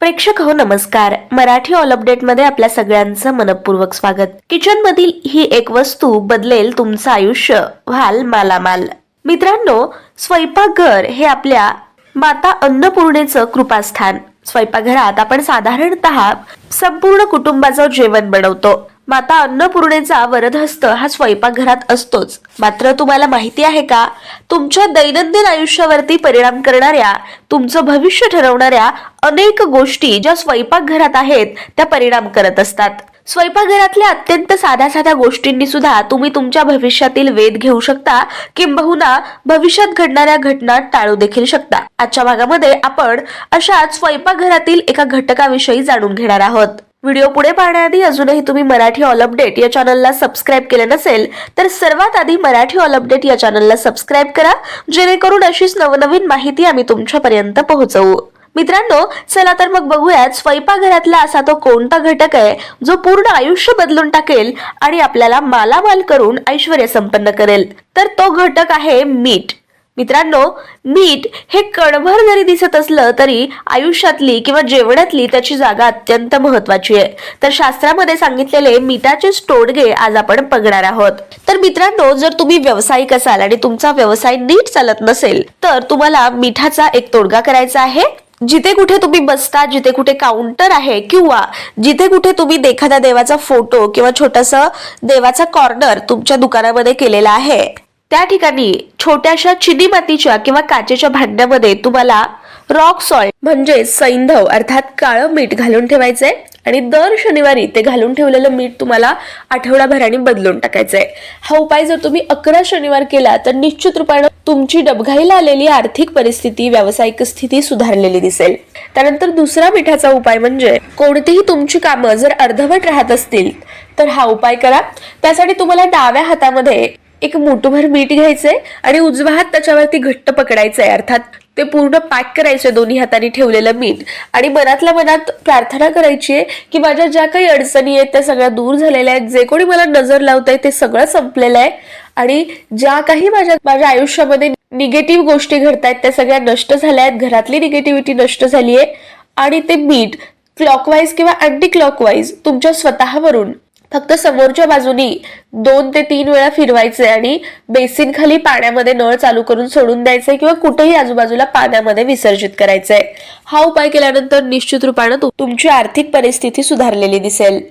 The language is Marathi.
प्रेक्षक हो नमस्कार. मराठी ऑल अपडेटमध्ये आपल्या सगळ्यांचं मनपूर्वक स्वागत. किचन मधील ही एक वस्तू बदलेल तुमचं आयुष्य. व्हाल मालामाल. मित्रांनो स्वयंपाकघर हे आपल्या माता अन्नपूर्णेचं कृपास्थान. स्वयंपाकघरात आपण साधारणतः संपूर्ण कुटुंबाचं जेवण बनवतो. माता अन्नपूर्णेचा वरदहस्त हा स्वयंपाकघरात असतोच. मात्र तुम्हाला माहिती आहे का? तुमच्या दैनंदिन आयुष्यावरती परिणाम करणाऱ्या तुमचं भविष्य ठरवणाऱ्या अनेक गोष्टी ज्या स्वयंपाकघरात आहेत त्या परिणाम करत असतात. स्वयंपाकघरातल्या अत्यंत साध्या साध्या गोष्टींनी सुद्धा तुम्ही तुमच्या भविष्यातील वेध घेऊ शकता किंबहुना भविष्यात घडणाऱ्या घटना टाळू देखील शकता. आजच्या भागामध्ये आपण अशाच स्वयंपाकघरातील एका घटकाविषयी जाणून घेणार आहोत. व्हिडिओ पुढे पाहण्याआधी अजूनही तुम्ही मराठी ऑल अपडेट या चॅनलला सबस्क्राईब केले नसेल तर सर्वात आधी मराठी ऑल अपडेट या चॅनलला सबस्क्राईब करा जेणेकरून अशीच नवनवीन माहिती आम्ही तुमच्यापर्यंत पोहोचवू. मित्रांनो चला तर मग बघूयात स्वयंपाकघरातला असा तो कोणता घटक आहे जो पूर्ण आयुष्य बदलून टाकेल आणि आपल्याला मालामाल करून ऐश्वर संपन्न करेल. तर तो घटक आहे मीठ. मित्रांनो मीठ हे कणभर जरी दिसत असलं तरी आयुष्यातली किंवा जेवणातली त्याची जागा अत्यंत महत्वाची आहे. तर शास्त्रामध्ये सांगितलेले मिठाचे स्टोडगे आज आपण बघणार आहोत. तर मित्रांनो जर तुम्ही व्यावसायिक असाल आणि तुमचा व्यवसाय नीट चालत नसेल तर तुम्हाला मिठाचा एक तोडगा करायचा आहे. जिथे कुठे तुम्ही बसता जिथे कुठे काउंटर आहे किंवा जिथे कुठे तुम्ही एखाद्या देवाचा फोटो किंवा छोटासा देवाचा कॉर्नर तुमच्या दुकानामध्ये केलेला आहे. त्या ठिकाणी छोट्याशा चिनी मातीच्या किंवा काचेच्या भांड्यामध्ये तुम्हाला रॉक सॉल्ट म्हणजे सैंधव अर्थात काळं मीठ घालून ठेवायचंय आणि दर शनिवारी ते घालून ठेवलेलं मीठ तुम्हाला आठवडाभराने बदलून टाकायचंय. हा उपाय जर तुम्ही अकरा शनिवार केला तर निश्चित रूपानं तुमची डबघाईला आलेली आर्थिक परिस्थिती व्यावसायिक स्थिती सुधारलेली दिसेल. त्यानंतर दुसरा मिठाचा उपाय म्हणजे कोणतीही तुमची कामं जर अर्धवट राहत असतील तर हा उपाय करा. त्यासाठी तुम्हाला डाव्या हातामध्ये एक मोठभर मीठ घ्यायचंय आणि उजवा हात त्याच्यावरती घट्ट पकडायचंय अर्थात ते पूर्ण पॅक करायचंय दोन्ही हाताने ठेवलेलं मीठ. आणि मनातल्या मनात प्रार्थना करायची आहे की माझ्या ज्या काही अडचणी आहेत त्या सगळ्या दूर झालेल्या आहेत. जे कोणी मला नजर लावत ते सगळं संपलेलं आहे. आणि ज्या काही माझ्या माझ्या आयुष्यामध्ये निगेटिव्ह गोष्टी घडत आहेत त्या सगळ्या नष्ट झाल्या आहेत. घरातली निगेटिव्हिटी नष्ट झाली आहे. आणि ते मीठ क्लॉकवाईज किंवा अँटी क्लॉकवाईज तुमच्या स्वतःवरून फक्त समोरच्या बाजूनी दोन ते तीन वेळा फिरवायचे आणि बेसिन खाली पाण्यामध्ये नळ चालू करून सोडून द्यायचे किंवा कुठेही आजूबाजूला पाण्यामध्ये विसर्जित करायचंय. हा उपाय केल्यानंतर निश्चित रूपानं तुमची आर्थिक परिस्थिती सुधारलेली दिसेल.